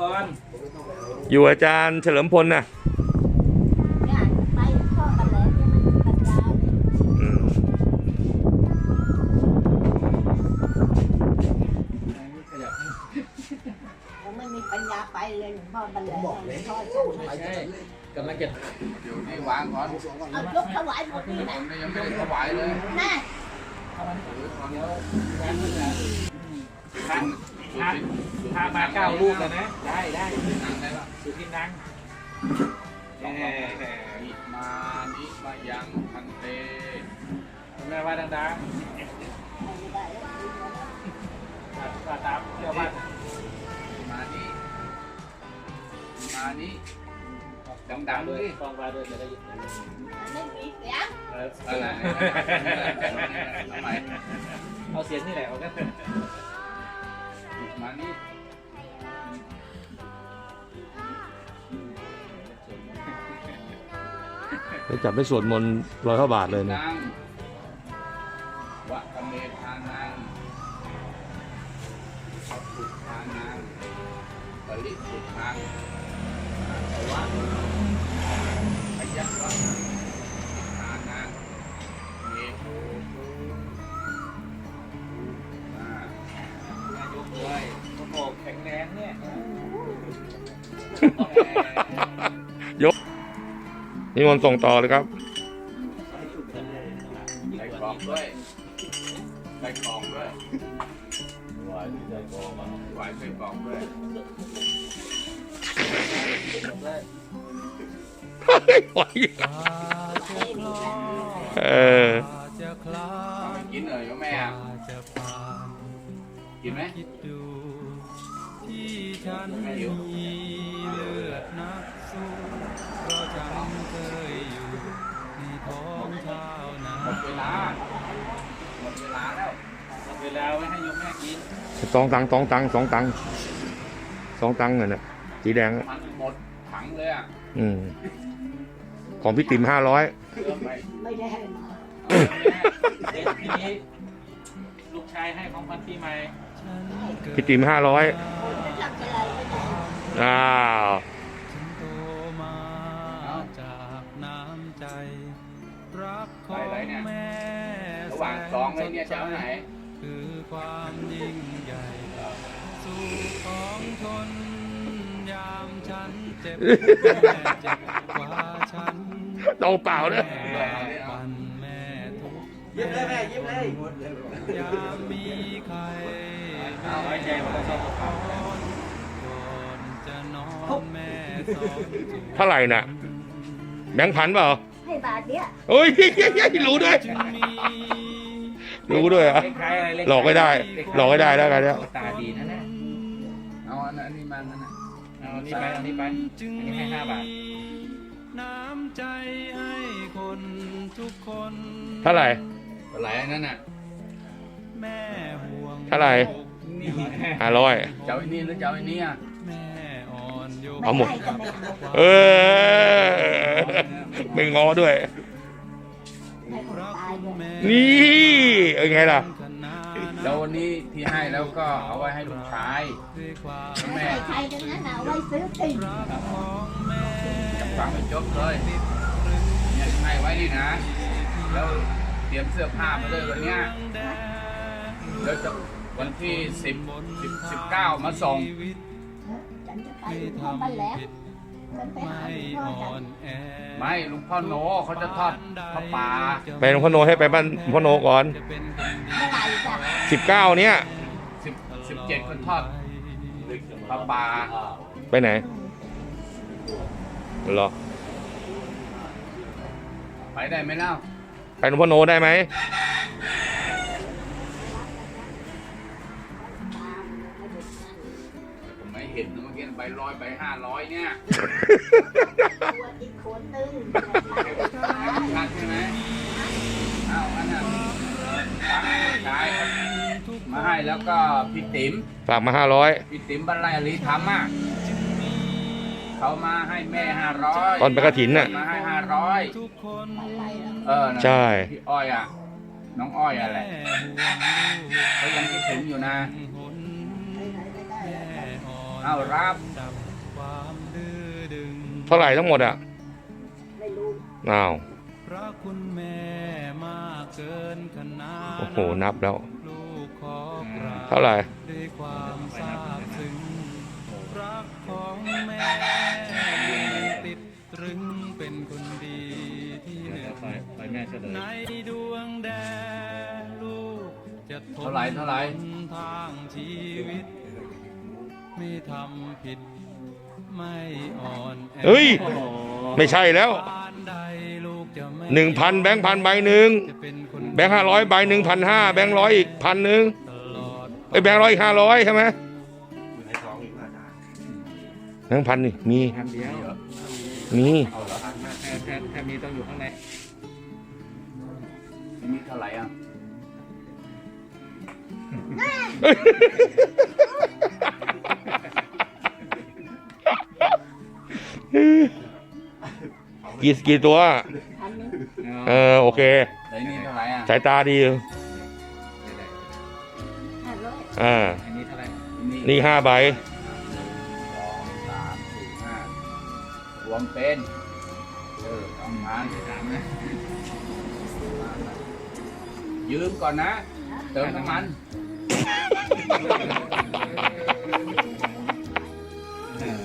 ก่อนอยู่อาจารย์เฉลิมพลน่ะเนี่ยไปพ่อกันแล้วเนี่ยมันปัญญาเลยอืมผมไม่มีปัญญาไปเลยหลวงพ่อกันแล้วพ่อฉันไม่ใช่กำลังจะเดี๋ยวนี่วางก่อนเอายกถวายหมดนี่ผนะมเนี่ยยังไม่ได้ถวายเลยแม่พระ พระพระมาเก้าลูกแล้วนะ ได้ได้นั่งได้ปะสุทินังแหมอิมานิมายังพันเตแม่ว่าดังไม่ได้ๆว่าตามเชื่อว่าอิมานิอิมานิดังๆด้ด้ววยยฟังมาด้วยจะได้ยินไม่มีเสียงอะไรทำไมเอาเสียงนี่แหละเอากันอิ มานิไปจับไปสวดมนต์ร้อยพระบาทเลยนะนังวะกะเมทานังสัพพุทานังปริสุทธังอาสวะพยัควะ นิมนต์ส่งต่อเลยครับใส่กรองด้วยใส่กรองด้วยไหวใส่กรองไหวใส่กรองด้วยเออเอาไปกินเลยโยมแม่อะกินไหมคิดดูที่ ฉันไม่มีหิวเลือดนักสู้เพราะฉันเคยอยู่ในท้องชาวนาหมดเวลาหมดเวลาแล้วหมดเวลาไว้ให้โยมแม่กินสองตังค์สองตังค์สองตังค์สองตังค์เงินน่ะสีแดงอะมันหมดถังเลยอะอืมของพี่ติ๋มห้าร้อยเริ่มไปไม่ได้ให้มา เอาโยมแม่เด็กทีนี้ลูกชายให้ของพันปีใหม่ฉันเกิด พี่ติ๋มห้าร้อยอ้าวฉันโตมาจากน้ำใจรักของแม่ระหว่างสองเลยเนี่ยจะเอาไหนคือความยิ่งใหญ่สู่ของชนยามฉันเจ็บเจ็บกว่าฉันโตเปล่าเนยมันแม่ทุกยิ้มเลยแม่ยิ้มเลยยามมีใคร เอาไว้ใจมันก็ชอบกระเป๋าก่อนจะนอนแม่สอนจูบเท่าไหร่น่ะ แบงค์พันเปล่าให้บาทเนี้ยโอ้ย รู้ด้วยจึงมีรู้ด้วยเหรอะ เลขท้ายอะไรเลขหลอกไม่ได้หลอกไม่ได้แล้วกันแล้วตาดีนะเนี่ยเอาอันนั้นอันนี้มานั่นน่ะเอาอันนี้ไปเอาอันนี้ไปจึงอันนี้ให้ห้าบาทน้ำใจให้คนทุกคนเท่าไหร่อะไรอันนั้นน่ะแม่ห่วงเท่าไหร่นี่ ห้าร้อยเจ้าไอ้นี่หรือเจ้าไอ้นี่อะแม่อ่อนโยนเอาหมดไได้กันนะเออไม่งอด้วยให้คนรักตายคุณด้วยแม่นี่เอ้ยไงล่ะ ขนาดแล้ววันนี้ที่ให้แล้วก็เอาไว้ให้ลูกชายด้วยความแม่ให้ใครกันนั้นเอาไว้ซื้อติ่งรักของแม่จับฟังไปจบเลยเนี่ยให้ไว้นี่นะ แล้วเตรียมเสื้อผ้ามาเลยวันเนี้ยแดงแล้วจะ วันที่สิบสิบสิบเก้ามาส่งชีวิตฉันจะไปไม่หลวงพ่อบ้านทำแหล้วผิดฉันไปไม่หาหลวงพ่ออ่ฉัอนนแอไม่ลุงพ่อโนเขาจะทอดพระป่าไปหลวงพ่อโนให้ไปบ้านหลวงพ่อโนก่อนจะเป็นเมื่อไหร่จ้ะสิบเก้าเนี้ยสิบสิบเจ็ดคนทอดพระป่าไปไหนเหรอไปได้ไหมเล่าไปหลวงพ่อโนได้ไหม เห็นนะเมื่อกี้ใบร้อยใบห้าร้อยเนี่ยตัวอีกคนนึงชัดใช่ไหมเอาอันนั้นตังค์ชายมาให้แล้วก็พี่ติ๋มฝากมาห้าร้อยพี่ติ๋มบรรลัยอรีธรรมอะเขามาให้แม่ห้าร้อยตอนไปกระถินน่ะมาให้ห้าร้อยทุกคนอะไรล่ะเออนะใช่พี่อ้อยอะน้องอ้อยอะแหละแม่ห่วงลูกเขายังคิดถึงอยู่นะ เอารับดับความดื้อดึงเท่าไหร่ทั้งหมดอะไม่รู้อ้าวพระคุณแม่มากเกินขนาดโอ้โหนับแล้วลูกขอกราบเท่าไหร่ด้วยความซาบซึ้งรักของแม่ติดตรึงเป็นคนดีที่หนึ่งไปไปแม่เฉลยในดวงแดนลูกจะทนเท่าไหร่เท่าไหร่นทางชีวิต ไม่ทำผิดไม่อ่อนแอเฮ้ยโอ้โหไม่ใช่แล้วบ้านใดลูกจะไม่หนึ่งพันแบงค์พันใบหนึ่งจะเป็นคนแบงค์ห้าร้อยใบหนึ่งพันห้าแบงค์ร้อยอีกพันหนึ่งตลอดไอ้ยแบงค์ร้อยอีกห้าร้อยใช่ไหมแบงค์พันนี่มีพันเดียวมีเอาเหรอแค่แค่แค่มีต้องอยู่ข้างในมีเท่าไหร่อะ กี่กี่ตัวอันนี้เออโอเคไหนนี่เท่าไหร่อะสายตาดีห้าร้อยอ่าอันนี้เท่าไหร่นี่ห้าใบสองสามสี่ห้ารวมเป็นเออสองพันสามนะยืมก่อนนะ เติมน้ำมันอ้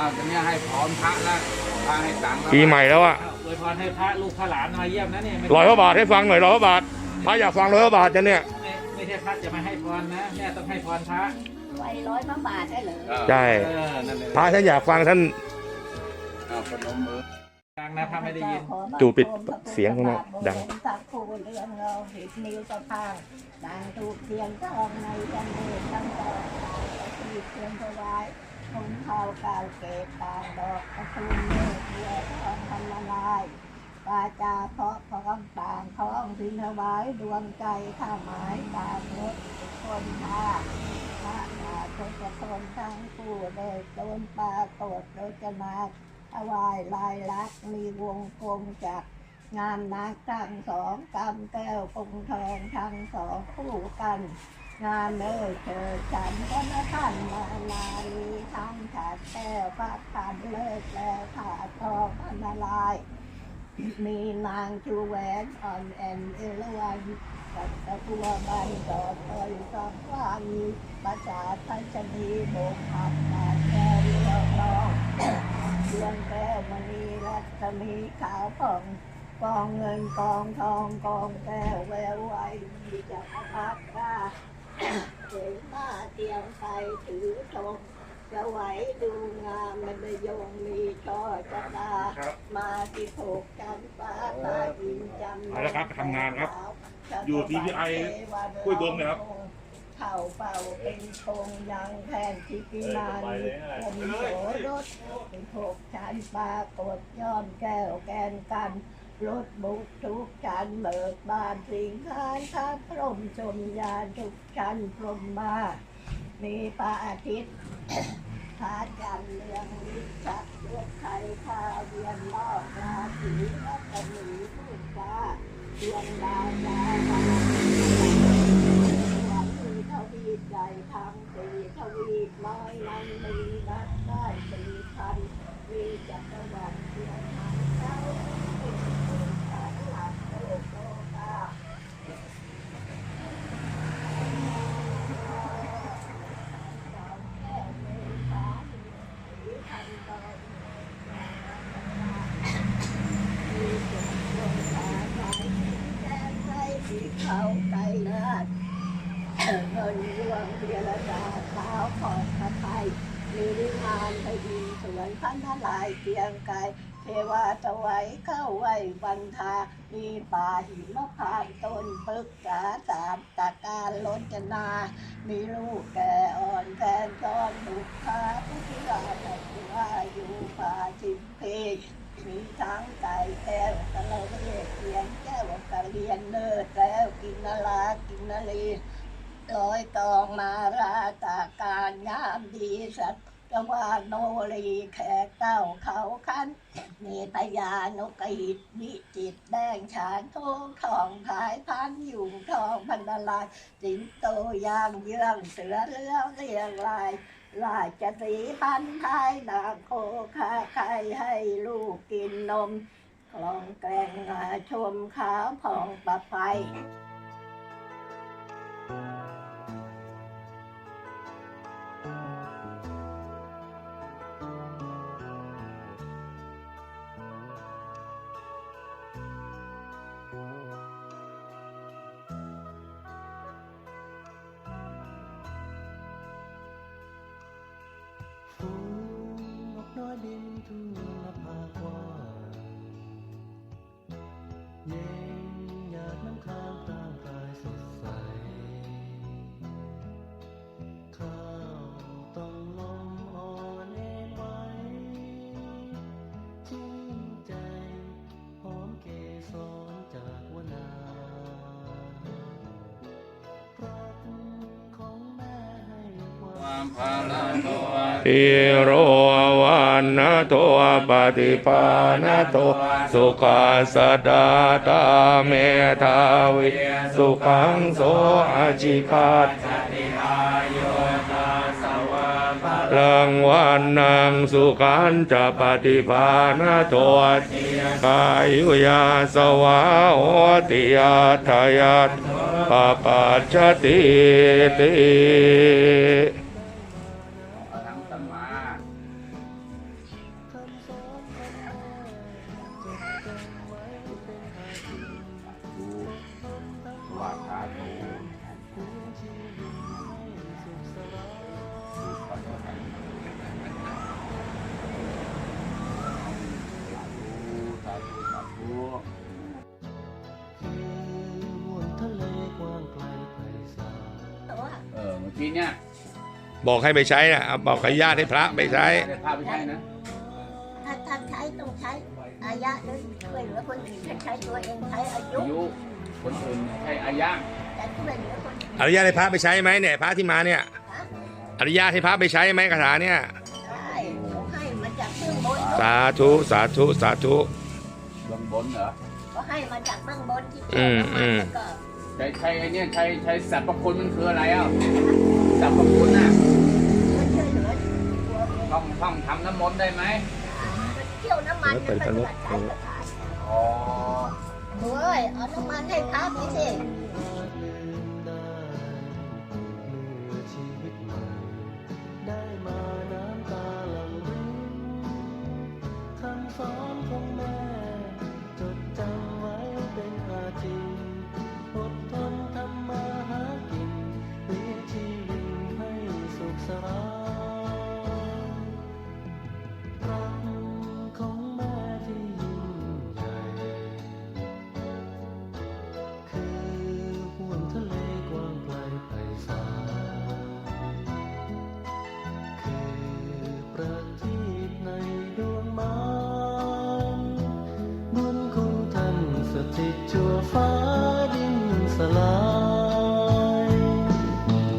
าวตอนนี้ให้พร้อมพระแล้วพระให้ตังค์แล้วปีใหม่แล้วอะอ้าวอวยพรให้พระลูกพระหลานมาเยี่ยมนะเนี่ยไม่ร้อยพระบาทให้ฟังหน่อยร้อยพระบาทพระอยากฟังร้อยพระบาทจะเนี่ยไม่ไม่ใช่พระจะมาให้พรนะแม่ต้องให้พรพระไว้ร้อยพระบาทได้เหรอเออใช่เออนั่นเลยพระท่านอยากฟังท่าน เอาพนมมือดังนะพระไม่ได้ยินจูปิดเสียงข้างนอกดัง สักคูเรื่องเราหิดนิ้วสะพางดังถูกเทียนทองในยันเดชทั้งดอกที่เทียนถวาย ผมเผากาวเกตต่างดอกกระทุนเลือดเลือทองพันละลายปาจาเพาะพร้อมต่างท้องสินถวายดวงใจข้าหมายตางรถคนท่าพระนาทศพลทั้งผู้ได้โดนปรากฏโดยจะมาถวายลายลักษณ์มีวงกลมจากงานนักทั้งสองกำแก้วปงทองทั้งสองคู่กัน งานเอ่ยเชิดฉันก็นะท่านมานาลีทั้งขาดแก้วพระขันเลิกแล้วขาดทองพันลาย มีนางชูแหวนอ่อนแอนเอราวันกับตะกัวบันดอดเอยสองว่ามีประสาทพัชนีโบกขับขาดแก้วเรือรองเรืองแก้วมณีรัศมีขาวผ่องกองเงินกองทองกองแก้วแววไว้มีจักรพรรดิก้ เห็นมาเตียงไฟถือธงจะไหวดูงามมันได้ยงมีช่อจะดามาที่โถกจันฟ้าตายินจำเอาละครับทำงานครับจะอยู่ TPI ห้วยบงนะครับ เข่าเป่าเป็นโคงยังแผ่นที่ปีนานีผมโสรถเป็นโถกชันปลากดย้อมแก้วแกนกัน รถบุกทุกชั้นเบิกบานสิงคานท้าพรมชมยานทุกชั้นพรมมา มีพระอาทิตย์พระจันทร์เรืองวิชัดรถไทยข้าเวียนรอบราศีรัตมีพุทธาเดือนดาวดาวดาววันมีทวีใหญ่ทั้งสี่ทวีตน้อยนั้นมีนัดได้สี่พันมีจักรวรรดิเดียวทั้งเจ้าเป็นคนสารหลักโลกโลกา เขาไก่เลือดเงิ นรวงเบียรดาเท้าขอดพระไทยมีวิมานพยินสวนพันนลายเกียงไกรเทวาถวายเข้าไว้บันทา มีป่าหิมพานต์ต้นปึกษาสามตาการลจนา มีลูกแก่อ่อนแฟนซ้อนบุกค้าผู้ที่ลาแต่ว่าอยู่ป่าจิมเพมีทั้งไก่แก้วกะลเรียเกียงแก้วกะเรียนเลิศแล้วกินนาลากินนาลี ร้อยตองมาราตาการงามดีสัตว์จะว่าโนรีแขกเต้าเขาคันเนตยานกกระหิดวิจิตแดงฉานทองทองผายพันอยู่ทองพันละลาย สิงโตยางเยื่องเสือเรืองเรียงลายราชสีพันท้ายนางโคคาไข่ให้ลูกกินนมกลองแกงมาชมขาวผ่องประไฟ ตอิโรวันนะโตปฏิปานโตสุขสดาตาเมธาวิสุขังโสอาจิปัตลังวันนังสุขันจะปฏิภาณโตกายุยาสวาโหติยาทายัตปปัจจติติ บอกให้ไปใช้นะเอาบอกให้ญาติให้พระไปใช้ ได้พาไปใช้นะ ถ้าท่านใช้ต้องใช้อายะหรือช่วยเหลือคนอื่นท่านใช้ตัวเองใช้อายุอายุ คนอื่นใช้อายะแต่ช่วยเหลือคนอื่นอนุญาตให้พระไปใช้ไหมเนี่ยพระที่มาเนี่ย นะอนุญาตให้พระไปใช้ไหมคาถาเนี่ย ได้เขาให้มาจากเบื้องบนสาธุสาธุสาธุเบื้องบนเหรอ เขาให้มาจากเบื้องบนที่อืมเจ้าอืม แล้วก็ใช้ใช้ไอ้เนี่ยใช้ใช้สรรพคุณมันคืออะไรอะ สรรพคุณน่ะช่วยเหลือตัวเองท่องท่องทำน้ำมนต์ได้ไหมเที่ยวน้ำมันเนี่ยเป็นแบบใช้กระถางอ๋อเฮ้ยเอาน้ำมันให้พระไปสิ สุ